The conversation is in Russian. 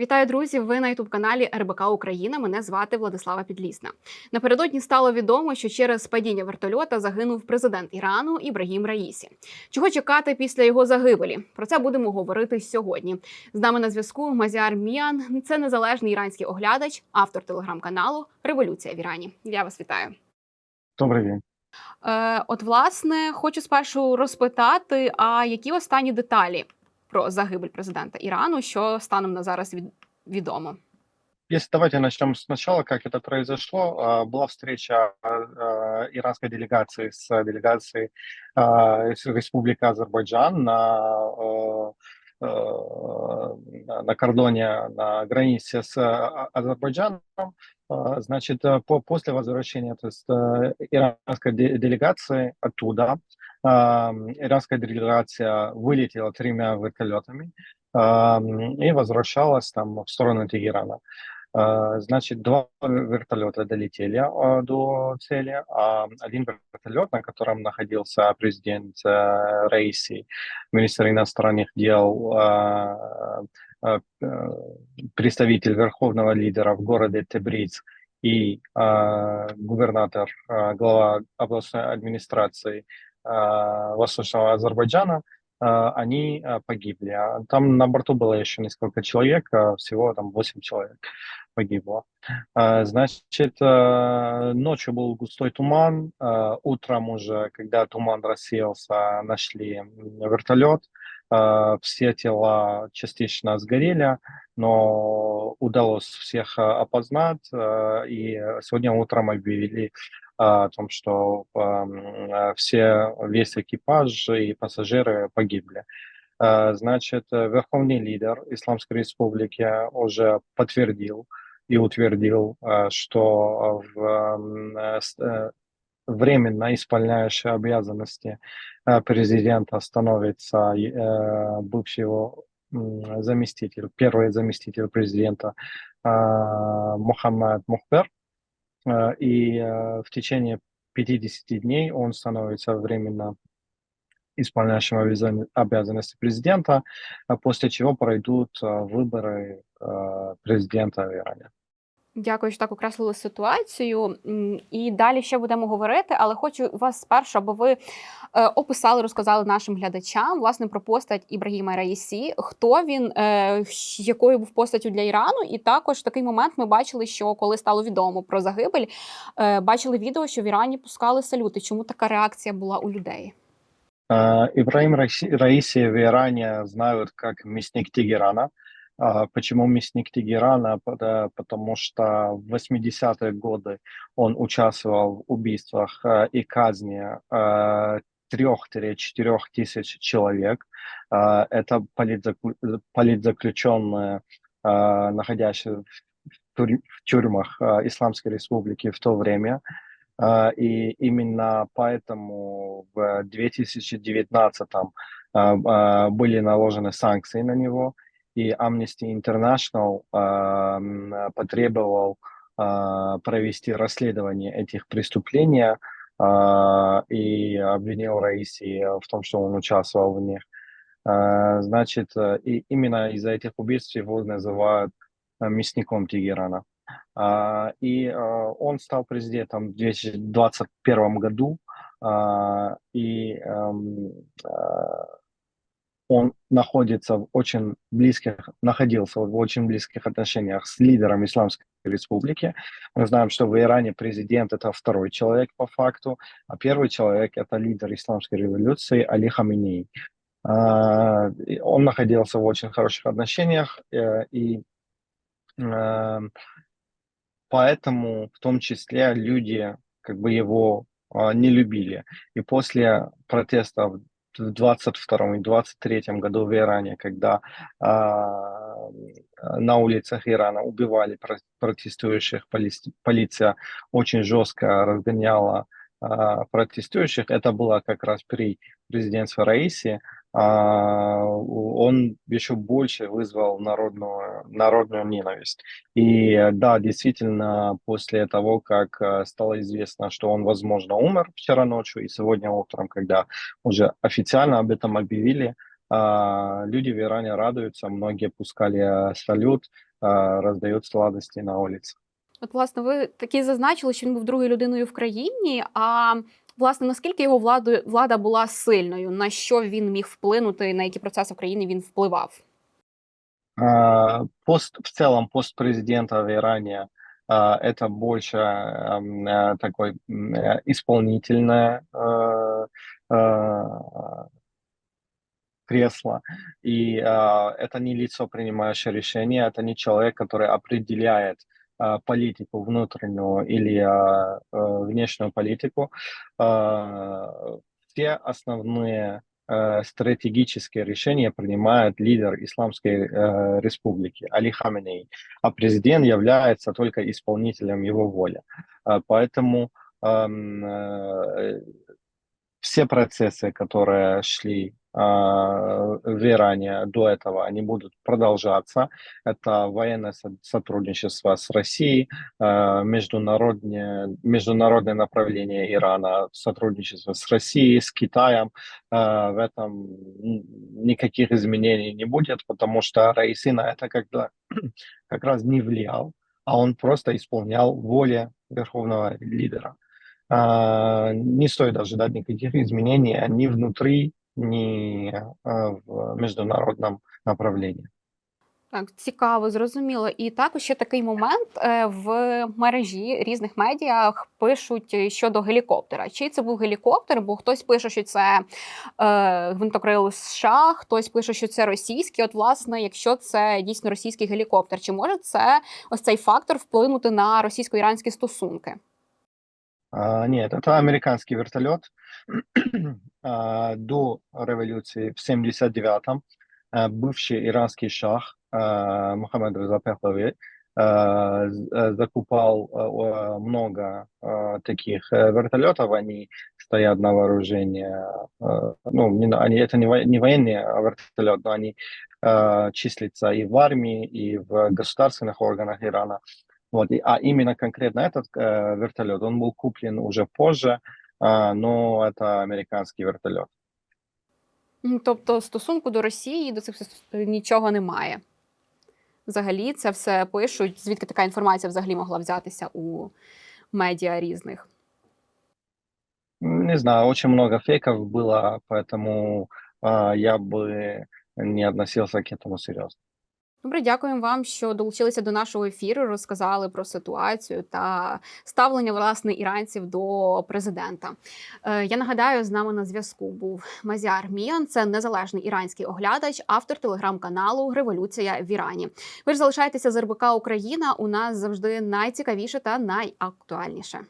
Вітаю, друзі! Ви на ютуб каналі РБК Україна. Мене звати Владислава Підлісна. Напередодні стало відомо, що через падіння вертольота загинув президент Ірану Ібрагім Раїсі. Чого чекати після його загибелі? Про це будемо говорити сьогодні. З нами на зв'язку Мазяр Міан. Це незалежний іранський оглядач, автор телеграм-каналу Революція в Ірані. Я вас вітаю. Добрий день. Е, от, власне, хочу спершу розпитати: а які останні деталі про загибель президента Ірану, що станом на зараз від... відомо? Если давайте начнем сначала, как это произошло. А, Была встреча а, а, иранской делегации с делегацией а, из Республики Азербайджан на, а, а, на- на кордоне, на границе с а, Азербайджаном. А, Значит, по, после возвращения то есть, э, иранской де- делегации оттуда, иранская делегация вылетела тремя вертолетами и возвращалась там в сторону Тегерана. А, Значит, два вертолета долетели а, до цели, а один вертолет, на котором находился президент э, Рейси, министр иностранных дел, а, э, представитель верховного лидера в городе Тебриз и губернатор, глава областной администрации Восточного Азербайджана, они а, погибли. А Там на борту было еще несколько человек, а всего там 8 человек погибло. А, Значит, ночью был густой туман, а, утром уже, когда туман рассеялся, нашли вертолет. А, Все тела частично сгорели, но удалось всех а, опознать, а, и сегодня утром объявили о том, что а, все, весь экипаж и пассажиры погибли. Значит, э, верховный лидер Исламской Республики уже подтвердил и утвердил, что в, ам, э, с- э, временно исполняющий обязанности э, президента становится э, бывший его заместитель, первый заместитель президента а, Мухаммад Мухбер. Э, И э, в течение 50 дней он становится временно исполняющим обязан- обязанности президента, а после чего пройдут э, выборы э, президента в Иране. Дякую, що так окреслили ситуацію. І далі ще будемо говорити, але хочу вас спершу, аби ви е, описали, розказали нашим глядачам власне про постать Ібрагіма Раїсі, хто він, е, якою був постаттю для Ірану. І також такий момент ми бачили, що коли стало відомо про загибель, е, бачили відео, що в Ірані пускали салюти. Чому така реакція була у людей? Раиси Раиси в Иране знают как мясник Тегерана. А, Почему мясник Тегерана? Потому что в 80-е годы он участвовал в убийствах э, и казни э, трех-четырех тысяч человек. А, Это политзаключенные, э, находящиеся в тюрь- в тюрьмах э, Исламской Республики в то время. И именно поэтому в 2019 а, а, были наложены санкции на него, и Amnesty International м, потребовал а, провести расследование этих преступлений а, и обвинил Раиси в том, что он участвовал в них. А, Значит, э, и именно из-за этих убийств его называют э, мясником Тегерана. А, И а, он стал президентом в 2021 году, а, и эм, а, он находится в очень близких, находился в очень близких отношениях с лидером Исламской Республики. Мы знаем, что в Иране президент это второй человек по факту, а первый человек это лидер Исламской революции Али Хаминей. А, Он находился в очень хороших отношениях, э, и эм, поэтому в том числе люди как бы его а, не любили. И после протестов в 22 и 23 году в Иране, когда а, на улицах Ирана убивали про- протестующих, полиция очень жестко разгоняла а, протестующих, это было как раз при президентстве Раиси, он еще больше вызвал народную, народную ненависть. И э, да, действительно, после того, как э, стало известно, что он, возможно, умер вчера ночью и сегодня утром, когда уже официально об этом объявили, а, люди в Иране радуются, многие пускали э, салют, э, раздают сладости на улице. От, власне, ви таки зазначили, що він був другою людиною в країні. А власне, наскільки його владу, влада була сильною, на що він міг вплинути, на які процеси в країні він впливав? А, Пост, в целом, пост президента в Иране а, это больше ам, э, такой м, э, исполнительное э, э, кресло. И а, это не лицо, принимающее решения, это не человек, который определяет а, политику внутреннюю или а, э, внешнюю политику. А, Все основные стратегические решения принимает лидер Исламской республики Али Хаменей, а президент является только исполнителем его воли. А, Поэтому все процессы, которые шли а, в Иране до этого, они будут продолжаться. Это военное со- сотрудничество с Россией, а, международное, международное направление Ирана, сотрудничество с Россией, с Китаем. А, В этом никаких изменений не будет, потому что Раисы на это когда, как раз не влиял, а он просто исполнял воли верховного лидера. Не стоит ожидать никаких изменений ни внутри, ни в международном направлении. Так, цікаво, зрозуміло. І також ще такий момент е, в мережі різних медіах пишуть щодо гелікоптера. Чи це був гелікоптер? Бо хтось пише, що це е, гвинтокрил США, хтось пише, що це російський. От, власне, якщо це дійсно російський гелікоптер, чи може це ось цей фактор вплинути на російсько-іранські стосунки? А, Нет, это американский вертолет. А, До революции в 79-м а, бывший иранский шах Мухаммед Реза э, закупал много таких э, вертолетов. Они стоят на вооружении. Ну, они, это не, во- не военные а вертолет, но они числятся и в армии, и в государственных органах Ирана. Вот, и- а именно конкретно этот э, вертолет, он был куплен уже позже, а, но это американский вертолет. М, Тобто стосунку до Росії до цих всіх нічого немає. Взагалі, це все пишуть. Звідки така інформація взагалі могла взятися у медіа різних? Не знаю, очень много фейков было, поэтому а, я бы не относился к этому серьезно. Добре, дякуємо вам, що долучилися до нашого ефіру, розказали про ситуацію та ставлення власне іранців до президента. Е, я нагадаю, з нами на зв'язку був Мазяр Міян, це незалежний іранський оглядач, автор телеграм-каналу Революція в Ірані. Ви ж залишайтеся з РБК Україна. У нас завжди найцікавіше та найактуальніше.